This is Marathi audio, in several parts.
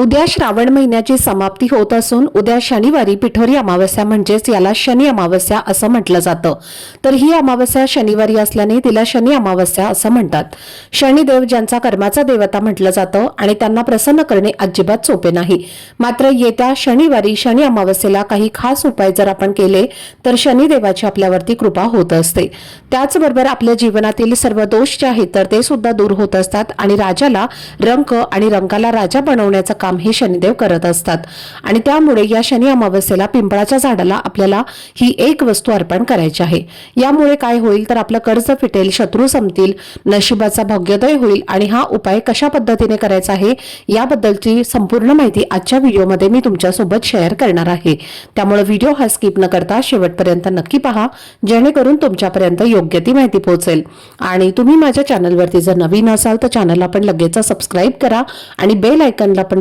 उद्या श्रावण महिन्याची समाप्ती होत असून उद्या शनिवारी पिठोरी अमावस्या म्हणजेच याला शनी अमावस्या असं म्हटलं जातं. तर ही अमावस्या शनिवारी असल्याने तिला शनी अमावस्या असं म्हणतात. शनिदेव ज्यांचा कर्माचा देवता म्हटलं जातं आणि त्यांना प्रसन्न करणे अजिबात सोपे नाही. मात्र येत्या शनिवारी शनी अमावस्येला काही खास उपाय जर आपण केले तर शनिदेवाची आपल्यावरती कृपा होत असते. त्याचबरोबर आपल्या जीवनातील सर्व दोष जे आहेत तर ते सुद्धा दूर होत असतात आणि राजाला रंक आणि रंगाला राजा बनवण्याचं काम हे शनिदेव करत असतात. आणि त्यामुळे या शनी अमावस्येला पिंपळाच्या झाडाला आपल्याला ही एक वस्तू अर्पण करायची आहे. यामुळे काय होईल तर आपलं कर्ज फिटेल शत्रू संपतील नशिबाचा भाग्योदय होईल आणि हा उपाय कशा पद्धतीने करायचा आहे याबद्दलची संपूर्ण माहिती आजच्या व्हिडिओमध्ये मी तुमच्यासोबत शेअर करणार आहे. त्यामुळे व्हिडिओ हा स्किप न करता शेवटपर्यंत नक्की पहा जेणेकरून तुमच्यापर्यंत योग्य ती माहिती पोहोचेल. आणि तुम्ही माझ्या चॅनलवरती जर नवीन असाल तर चॅनलला पण लगेच सबस्क्राईब करा आणि बेल आयकनला पण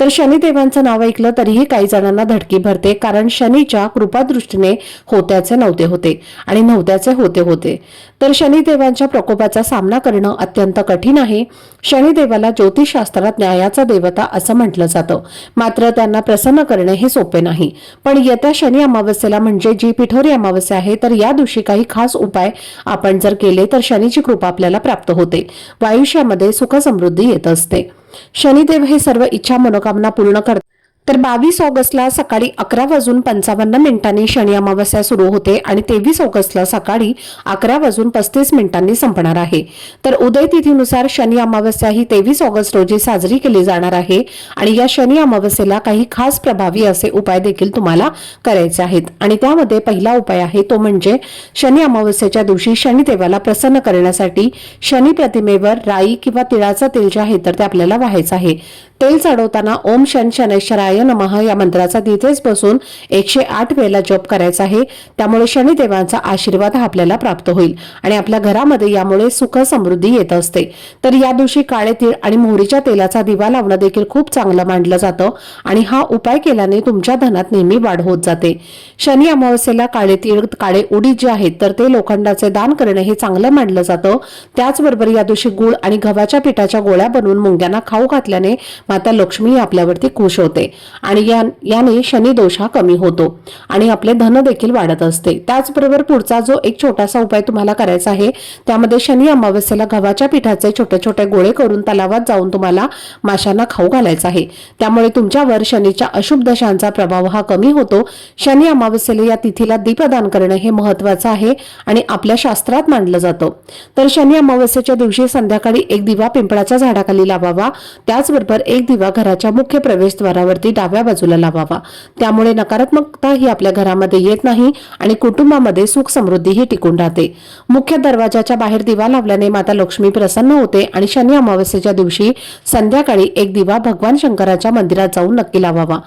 तर शनिदेवांचं नाव ऐकलं तरीही काही जणांना धडकी भरते कारण शनीच्या कृपादृष्टीने होत्याचे नव्हते होते आणि नव्हत्याचे होते होते. तर शनिदेवांच्या प्रकोपाचा सामना करणं अत्यंत कठीण आहे. शनिदेवाला ज्योतिषशास्त्रात न्यायाचा देवता असं म्हटलं जातं. मात्र त्यांना प्रसन्न करणे हे सोपे नाही. पण येत्या शनी अमावस्येला म्हणजे जी पिठोरी अमावस्या आहे तर या दिवशी काही खास उपाय आपण जर केले तर शनीची कृपा आपल्याला प्राप्त होते. वायुष्यामध्ये आयुष्यामध्ये सुख समृद्धी येत असते. शनिदेव हे सर्व इच्छा मनोकामना पूर्ण करतात. तर बावीस ऑगस्टला सकाळी अकरा वाजून पंचावन्न मिनिटांनी शनी अमावस्या सुरू होते आणि तेवीस ऑगस्टला सकाळी अकरा वाजून पस्तीस मिनिटांनी संपणार आहे. तर उदय तिथीनुसार शनी अमावस्या ही तेवीस ऑगस्ट रोजी साजरी केली जाणार आहे आणि या शनी अमावस्येला काही खास प्रभावी असे उपाय देखील तुम्हाला करायचे आहेत. आणि त्यामध्ये पहिला उपाय आहे तो म्हणजे शनी अमावस्येच्या दिवशी शनिदेवाला प्रसन्न करण्यासाठी शनी प्रतिमेवर राई किंवा तिळाचं तेल जे आहे तर ते आपल्याला व्हायचं आहे. तेल चढवताना ओम शन शनेश्वराय नमः या मंत्राचा तिथेच बसून एकशे आठ वेळेला जप करायचा आहे. त्यामुळे शनिदेवांचा आशीर्वाद हा आपल्याला प्राप्त होईल आणि आपल्या घरामध्ये यामुळे सुख समृद्धी येत असते. तर या दिवशी काळे तीळ आणि मोहरीच्या तेलाचा दिवा लावणं देखील खूप चांगलं मानलं जातं आणि हा उपाय केल्याने तुमच्या धनात नेहमी वाढ होत जाते. शनी अमावस्येला काळे तीळ काळे उडीद जे आहेत तर ते लोखंडाचे दान करणं हे चांगलं मानलं जातं. त्याचबरोबर या दिवशी गुळ आणि गव्हाच्या पिठाच्या गोळ्या बनवून मुंग्यांना खाऊ घातल्याने माता लक्ष्मी आपल्यावरती खुश होते. आणि या याने शनिदोष हा कमी होतो. आणि आपले धन देखील वाढत असते. त्याचबरोबर पुढचा जो एक छोटासा उपाय तुम्हाला करायचा आहे त्यामध्ये शनी अमावस्येला गव्हाच्या पिठाचे छोटे छोटे गोळे करून तलावात जाऊन तुम्हाला माशांना खाऊ घालायचा आहे. त्यामुळे तुमच्यावर शनीच्या अशुभ दशांचा प्रभाव हा कमी होतो. शनी अमावस्येला या तिथीला दीपदान करणं हे महत्वाचं आहे आणि आपल्या शास्त्रात मांडलं जातं. तर शनी अमावस्येच्या दिवशी संध्याकाळी एक दिवा पिंपळाच्या झाडाखाली लावावा. त्याचबरोबर एक दिवा घराच्या मुख्य प्रवेशद्वारावरती डाव्या बाजूला लावावा. त्यामुळे नकारात्मकता ही आपल्या घरामध्ये येत नाही आणि कुटुंबामध्ये सुख समृद्धी ही टिकून राहते. मुख्य दरवाजाच्या बाहेर दिवा लावल्याने माता लक्ष्मी प्रसन्न होते आणि शनी अमावस्येच्या दिवशी संध्याकाळी एक दिवा भगवान शंकराच्या मंदिरात जाऊन नक्की लावावा.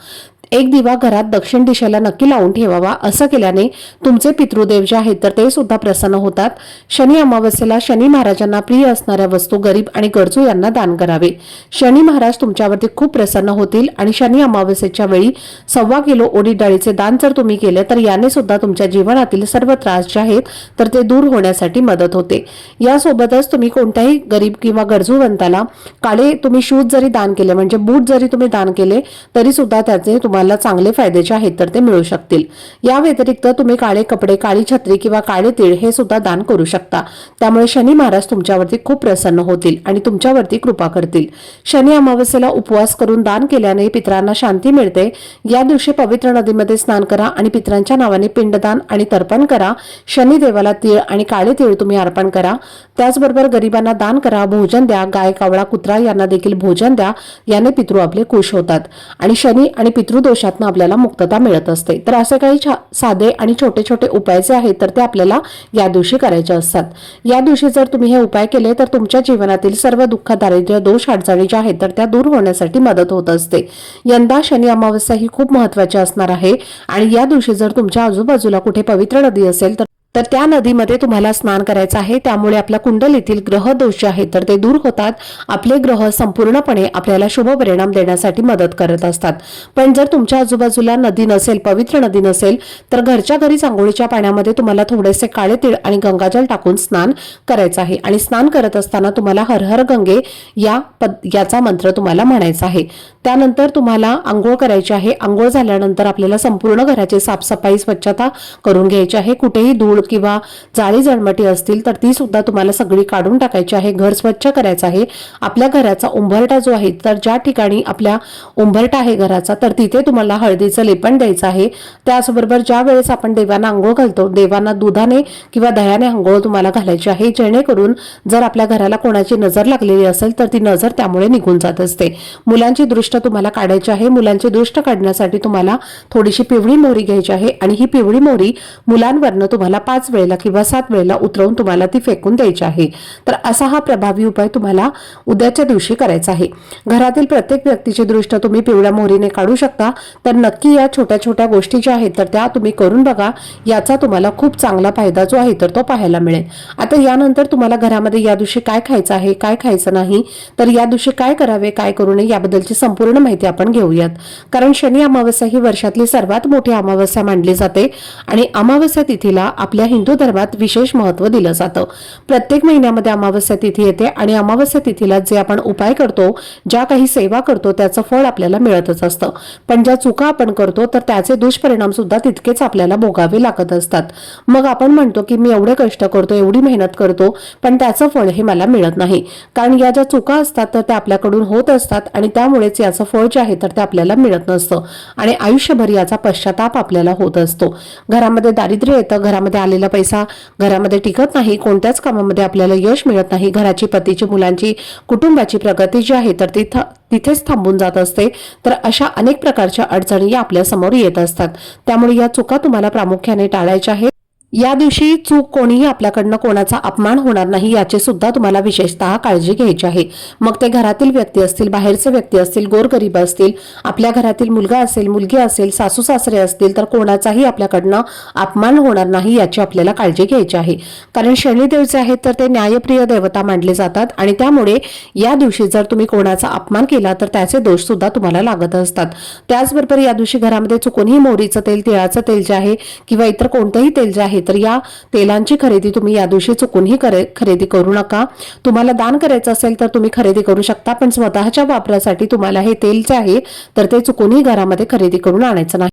एक दिवा घरात दक्षिण दिशेला नक्की लावून ठेवावा असं केल्याने तुमचे पितृदेव जे आहेत तर ते सुद्धा प्रसन्न होतात. शनी अमावस्येला शनी महाराजांना प्रिय असणाऱ्या वस्तू गरीब आणि गरजू यांना दान करावे. शनी महाराज तुमच्यावरती खूप प्रसन्न होतील आणि शनी अमावस्येच्या वेळी सव्वा किलो ओडी डाळीचे दान जर तुम्ही केले तर याने सुद्धा तुमच्या जीवनातील सर्व त्रास जे आहेत तर ते दूर होण्यासाठी मदत होते. यासोबतच तुम्ही कोणत्याही गरीब किंवा गरजूवंताला काळे तुम्ही शूज जरी दान केले म्हणजे बूट जरी तुम्ही दान केले तरी सुद्धा त्याचे तुम्हाला चांगले फायद्याचे आहेत तर ते मिळू शकतील. या व्यतिरिक्त तुम्ही काळे कपडे काळी छत्री किंवा काळे तीळ हे सुद्धा दान करू शकता. त्यामुळे शनी महाराज तुमच्यावरती खूप प्रसन्न होतील आणि तुमच्यावरती कृपा करतील. शनी अमावस्येला उपवास करून दान केल्याने पितरांना शांती मिळते. या दिवशी पवित्र नदीमध्ये स्नान करा आणि पितरांच्या नावाने पिंडदान आणि तर्पण करा. शनी देवाला तीळ आणि काळे तीळ तुम्ही अर्पण करा. त्याचबरोबर गरिबांना दान करा भोजन द्या गाय कावळा कुत्रा यांना देखील भोजन द्या. याने पितृ आपले खुश होतात. आणि शनी आणि पितृदोष दोषातून आपल्याला मुक्तता मिळत असते. तर असे काही साधे आणि छोटे छोटे उपाय जे आहेत तर ते आपल्याला या दिवशी करायचे असतात. या दिवशी जर तुम्ही हे उपाय केले तर तुमच्या जीवनातील सर्व दुःख दारिद्र्य दोष अडचणी ज्या आहेत तर त्या दूर होण्यासाठी मदत होत असते. यंदा शनी अमावस्या ही खूप महत्वाची असणार आहे. आणि या दिवशी जर तुमच्या आजूबाजूला कुठे पवित्र नदी असेल तर तर त्या नदीमध्ये तुम्हाला स्नान करायचं आहे. त्यामुळे आपल्या कुंडलीतील ग्रह दोष जे आहेत. तर ते दूर होतात. आपले ग्रह संपूर्णपणे आपल्याला शुभ परिणाम देण्यासाठी मदत करत असतात. पण जर तुमच्या आजूबाजूला नदी नसेल पवित्र नदी नसेल तर घरच्या घरी आंघोळीच्या पाण्यामध्ये तुम्हाला थोडेसे काळे तीळ आणि गंगाजल टाकून स्नान करायचं आहे. आणि स्नान करत असताना तुम्हाला हर हर गंगे या पद याचा मंत्र तुम्हाला म्हणायचा आहे. त्यानंतर तुम्हाला आंघोळ करायची आहे. आंघोळ झाल्यानंतर आपल्याला संपूर्ण घराची साफसफाई स्वच्छता करून घ्यायची आहे. कुठेही धूळ किंवा जाळी जळमटी असतील तर ती सुद्धा तुम्हाला सगळी काढून टाकायची आहे घर स्वच्छ करायचं आहे. आपल्या घराचा उंबरटा जो आहे तर ज्या ठिकाणी आपल्या उंबरटा आहे घराचा तर तिथे तुम्हाला हळदीचं लेपण द्यायचं आहे. त्याचबरोबर ज्या वेळेस आपण देवांना आंघोळ घालतो देवांना दुधाने किंवा दह्याने आंघोळ तुम्हाला घालायची आहे. जेणेकरून जर आपल्या घराला कोणाची नजर लागलेली असेल तर ती नजर त्यामुळे निघून जात असते. मुलांची दृष्ट तुम्हाला काढायची आहे. मुलांची दृष्ट काढण्यासाठी तुम्हाला थोडीशी पिवळी मोहरी घ्यायची आहे आणि ही पिवळी मोहरी मुलांवरनं तुम्हाला पाच वेळेला किंवा सात वेळेला उतरवून तुम्हाला ती फेकून द्यायची आहे. तर असा हा प्रभावी उपाय तुम्हाला उद्याच्या दिवशी करायचा आहे. घरातील प्रत्येक व्यक्तीची दृष्ट तुम्ही पिवळ्या मोहरीने काढू शकता. तर नक्की या छोट्या छोट्या गोष्टी ज्या आहेत तर त्या तुम्ही करून बघा. याचा तुम्हाला खूप चांगला फायदा जो आहे तर तो पाहायला मिळेल. आता यानंतर तुम्हाला घरामध्ये या दिवशी काय खायचं आहे काय खायचं नाही तर या दिवशी काय करावे काय करू नये याबद्दलची संपूर्ण माहिती आपण घेऊयात. कारण शनी अमावस्या ही वर्षातली सर्वात मोठी अमावस्या मानली जाते. आणि अमावस्या तिथीला आपल्या हिंदू धर्मात विशेष महत्त्व दिलं जातं. प्रत्येक महिन्यामध्ये अमावस्या तिथी येते आणि अमावस्या तिथीला जे आपण उपाय करतो ज्या काही सेवा करतो त्याचं फळ आपल्याला मिळतच असतं. पण ज्या चुका आपण करतो तर त्याचे दुष्परिणाम सुद्धा तितकेच आपल्याला भोगावे लागत असतात. मग आपण म्हणतो की मी एवढे कष्ट करतो एवढी मेहनत करतो पण त्याचं फळ हे मला मिळत नाही. कारण या ज्या चुका असतात तर त्या आपल्याकडून होत असतात आणि त्यामुळेच याचं फळ जे आहे तर ते आपल्याला मिळत नसतं. आणि आयुष्यभर याचा पश्चाताप आपल्याला होत असतो. घरामध्ये दारिद्र्य येतं घरामध्ये आलेला पैसा घरामध्ये टिकत नाही कोणत्याच कामामध्ये आपल्याला यश मिळत नाही. घराची पतीची मुलांची कुटुंबाची प्रगती जी आहे तर ती तिथेच थांबून जात असते. तर अशा अनेक प्रकारच्या अडचणी आपल्यासमोर येत असतात. त्यामुळे या चुका तुम्हाला प्रामुख्याने टाळायच्या आहेत. या दिवशी चूक कोणीही आपल्याकडनं कोणाचा अपमान होणार नाही याची सुद्धा तुम्हाला विशेषतः काळजी घ्यायची आहे. मग ते घरातील व्यक्ती असतील बाहेरचे व्यक्ती असतील गोरगरीब असतील आपल्या घरातील मुलगा असेल मुलगी असेल सासू सासरे असतील तर कोणाचाही आपल्याकडनं अपमान होणार नाही याची आपल्याला काळजी घ्यायची आहे. कारण शनिदेव जे आहेत तर ते न्यायप्रिय देवता मानले जातात आणि त्यामुळे या दिवशी जर तुम्ही कोणाचा अपमान केला तर त्याचे दोष सुद्धा तुम्हाला लागत असतात. त्याचबरोबर या दिवशी घरामध्ये चुकूनही मोहरीचं तेल तिळाचं तेल जे आहे किंवा इतर कोणतंही तेल जे आहे तर या तेलांची खरेदी तुम्ही या दिवशी चुकूनही करे खरेदी करू नका. तुम्हाला दान करायचं असेल तर तुम्ही खरेदी करू शकता पण स्वतःच्या वापरासाठी तुम्हाला हे तेल जे आहे तर ते चुकूनही घरामध्ये खरेदी करून आणायचं नाही.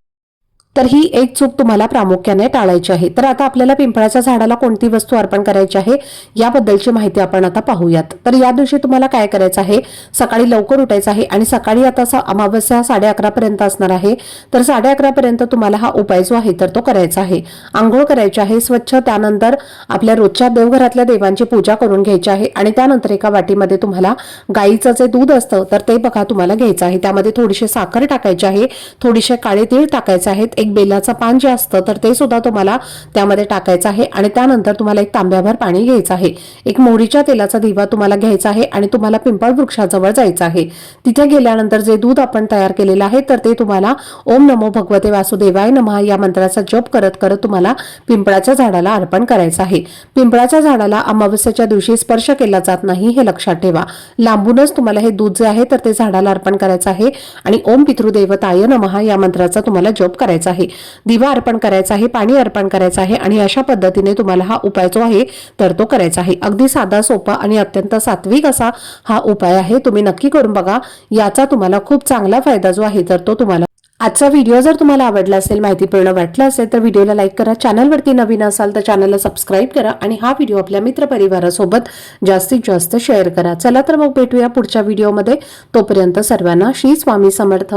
तर ही एक चूक तुम्हाला प्रामुख्याने टाळायची आहे. तर आता आपल्याला पिंपळाच्या झाडाला कोणती वस्तू अर्पण करायची आहे याबद्दलची माहिती आपण आता पाहूयात. तर या दिवशी तुम्हाला काय करायचं आहे सकाळी लवकर उठायचं आहे आणि सकाळी आता अमावस्या साडे अकरा पर्यंत असणार आहे. तर साडे अकरा पर्यंत तुम्हाला हा उपाय जो आहे तर तो करायचा आहे. आंघोळ करायची आहे स्वच्छ त्यानंतर आपल्या रोजच्या देवघरातल्या देवांची पूजा करून घ्यायची आहे आणि त्यानंतर एका वाटीमध्ये तुम्हाला गाईचं जे दूध असतं तर ते बघा तुम्हाला घ्यायचं आहे. त्यामध्ये थोडीशी साखर टाकायची आहे थोडीशे काळे तीळ टाकायचे आहेत एक बेलाचं पान जे असतं तर ते सुद्धा तुम्हाला त्यामध्ये टाकायचं आहे आणि त्यानंतर तुम्हाला एक तांब्याभर पाणी घ्यायचं आहे. एक मोहरीच्या तेलाचा दिवा तुम्हाला घ्यायचा आहे आणि तुम्हाला पिंपळ वृक्षाजवळ जायचं आहे. तिथे गेल्यानंतर जे दूध आपण तयार केलेलं आहे तर ते तुम्हाला ओम नमो भगवते वासुदेवाय नमः या मंत्राचा जप करत करत तुम्हाला पिंपळाच्या झाडाला अर्पण करायचं आहे. पिंपळाच्या झाडाला अमावस्याच्या दिवशी स्पर्श केला जात नाही हे लक्षात ठेवा. लांबूनच तुम्हाला हे दूध जे आहे तर ते झाडाला अर्पण करायचं आहे आणि ओम पितृदेवताय नमः या मंत्राचा तुम्हाला जप करायचा आहे. दिवा अर्पण करायचा आहे पाणी अर्पण करायचं आहे आणि अशा पद्धतीने तुम्हाला हा उपाय जो आहे तर तो करायचा आहे. अगदी साधा सोपा आणि अत्यंत सात्विक असा हा उपाय आहे. तुम्ही नक्की करून बघा. याचा तुम्हाला खूप चांगला फायदा जो आहे तर तो तुम्हाला आजचा व्हिडिओ जर तुम्हाला आवडला असेल माहितीपूर्ण वाटला असेल तर व्हिडिओला लाईक करा. चॅनलवरती नवीन असाल तर चॅनलला सबस्क्राईब करा आणि हा व्हिडिओ आपल्या मित्रपरिवारासोबत जास्तीत जास्त शेअर करा. चला तर मग भेटूया पुढच्या व्हिडिओमध्ये. तोपर्यंत सर्वांना श्री स्वामी समर्थ.